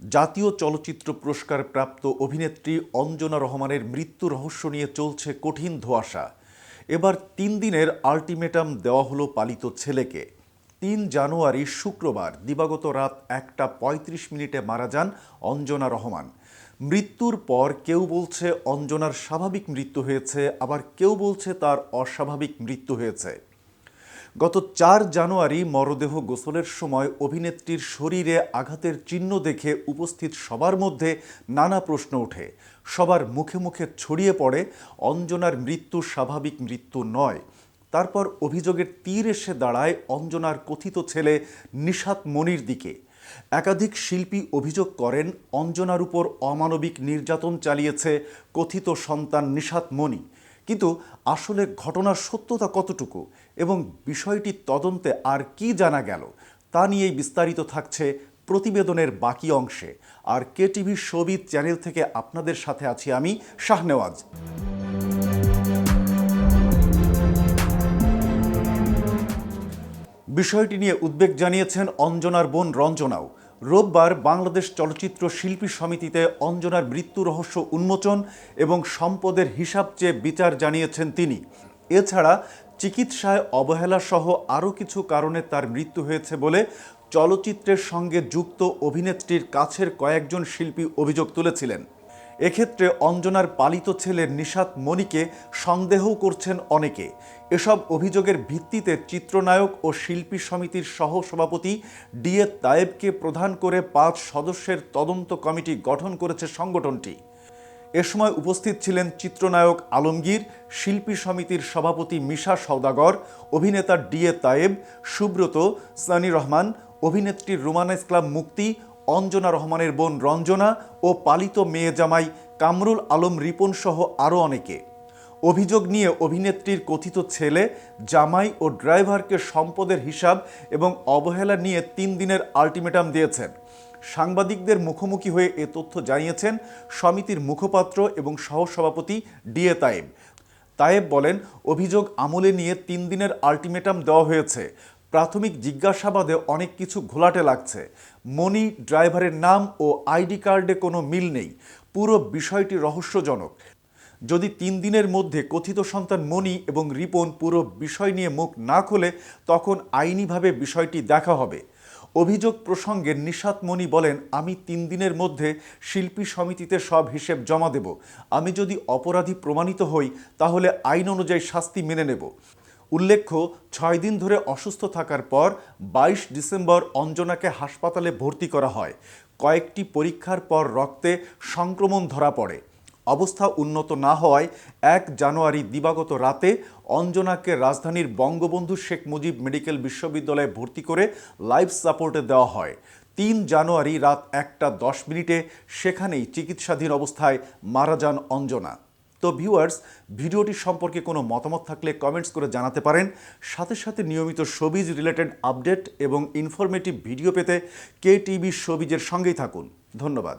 জাতীয় চলচ্চিত্র পুরস্কার প্রাপ্ত অভিনেত্রী অঞ্জনা রহমানের মৃত্যু রহস্য নিয়ে চলছে কঠিন ধোঁয়াশা। এবার তিন দিনের আলটিমেটাম দেওয়া হলো পালিত ছেলেকে। তিন জানুয়ারি শুক্রবার দিবাগত রাত একটা পঁয়ত্রিশ মিনিটে মারা যান অঞ্জনা রহমান। মৃত্যুর পর কেউ বলছে অঞ্জনার স্বাভাবিক মৃত্যু হয়েছে, আবার কেউ বলছে তার অস্বাভাবিক মৃত্যু হয়েছে। গত চার জানুয়ারি মরদেহ গোসলের সময় অভিনেত্রীর শরীরে আঘাতের চিহ্ন দেখে উপস্থিত সবার মধ্যে নানা প্রশ্ন ওঠে। সবার মুখে মুখে ছড়িয়ে পড়ে, অঞ্জনার মৃত্যু স্বাভাবিক মৃত্যু নয়। তারপর অভিযোগের তীর এসে দাঁড়ায় অঞ্জনার কথিত ছেলে নিশাত মনির দিকে। একাধিক শিল্পী অভিযোগ করেন, অঞ্জনার উপর অমানবিক নির্যাতন চালিয়েছে কথিত সন্তান নিশাত মণি কিন্তু আসলে ঘটনার সত্যতা কতটুকু এবং বিষয়টি তদন্তে আর কি জানা গেল, তা নিয়েই বিস্তারিত থাকছে প্রতিবেদনের বাকি অংশে। আর কে টিভি সবিদ চ্যানেল থেকে আপনাদের সাথে আছি আমি শাহনেওয়াজ। বিষয়টি নিয়ে উদ্বেগ জানিয়েছেন অঞ্জনার বোন রঞ্জনাও। রোববার বাংলাদেশ চলচ্চিত্র শিল্পী সমিতিতে অঞ্জনার মৃত্যু রহস্য উন্মোচন এবং সম্পদের হিসাব চেয়ে বিচার জানিয়েছেন তিনি। এছাড়া চিকিৎসায় অবহেলা সহ আরও কিছু কারণে তার মৃত্যু হয়েছে বলে চলচ্চিত্রের সঙ্গে যুক্ত অভিনেত্রীর কাছের কয়েকজন শিল্পী অভিযোগ তুলেছিলেন। এক্ষেত্রে অঞ্জনার পালিত ছেলে নিশাত মণিকে সন্দেহও করছেন অনেকে। এসব অভিযোগের ভিত্তিতে চিত্রনায়ক ও শিল্পী সমিতির সহ সভাপতি ডিএ তায়েবকে প্রধান করে পাঁচ সদস্যের তদন্ত কমিটি গঠন করেছে সংগঠনটি। এ সময় উপস্থিত ছিলেন চিত্রনায়ক আলমগীর, শিল্পী সমিতির সভাপতি মিশা সওদাগর, অভিনেতা ডিএ তায়েব, সুব্রত, সানি রহমান, অভিনেত্রী রুমানা ইসলাম মুক্তি অঞ্জনা রহমানের বোন রঞ্জনা ও পালিত মেয়ে জামাই কামরুল আলম রিপন সহ আরও অনেকে। অভিযোগ নিয়ে অভিনেত্রীর কথিত ছেলে, জামাই ও ড্রাইভারকে সম্পদের হিসাব এবং অবহেলা নিয়ে তিন দিনের আলটিমেটাম দিয়েছেন। সাংবাদিকদের মুখোমুখি হয়ে এ তথ্য জানিয়েছেন সমিতির মুখপাত্র এবং সহসভাপতি ডিএ তায়েব তায়েব বলেন, অভিযোগ আমলে নিয়ে তিন দিনের আলটিমেটাম দেওয়া হয়েছে। প্রাথমিক জিজ্ঞাসাবাদে অনেক কিছু ঘোলাটে লাগছে। মনি ড্রাইভারের নাম ও আইডি কার্ডে কোনো মিল নেই। পুরো বিষয়টি রহস্যজনক। যদি তিন দিনের মধ্যে কথিত সন্তান মণি এবং রিপন পুরো বিষয় নিয়ে মুখ না খোলে, তখন আইনিভাবে বিষয়টি দেখা হবে। অভিযোগ প্রসঙ্গে নিশাত মণি বলেন, আমি তিন দিনের মধ্যে শিল্পী সমিতিতে সব হিসেব জমা দেব। আমি যদি অপরাধী প্রমাণিত হই, তাহলে আইন অনুযায়ী শাস্তি মেনে নেব। উল্লেখ্য, ছয় দিন ধরে অসুস্থ থাকার পর বাইশ ডিসেম্বর অঞ্জনাকে হাসপাতালে ভর্তি করা হয়। কয়েকটি পরীক্ষার পর রক্তে সংক্রমণ ধরা পড়ে। অবস্থা উন্নত না হওয়ায় এক জানুয়ারি দিবাগত রাতে অঞ্জনাকে রাজধানীর বঙ্গবন্ধু শেখ মুজিব মেডিকেল বিশ্ববিদ্যালয়ে ভর্তি করে লাইফ সাপোর্টে দেওয়া হয়। তিন জানুয়ারি রাত একটা দশ মিনিটে সেখানেই চিকিৎসাধীন অবস্থায় মারা যান অঞ্জনা। তো ভিউয়ার্স ভিডিওটি সম্পর্কে কোনো মতামত থাকলে কমেন্টস করে জানাতে পারেন। সাথে সাথে নিয়মিত শোবিজ রিলেটেড আপডেট এবং ইনফরমেটিভ ভিডিও পেতে কে টিভি শোবিজের সঙ্গেই থাকুন। ধন্যবাদ।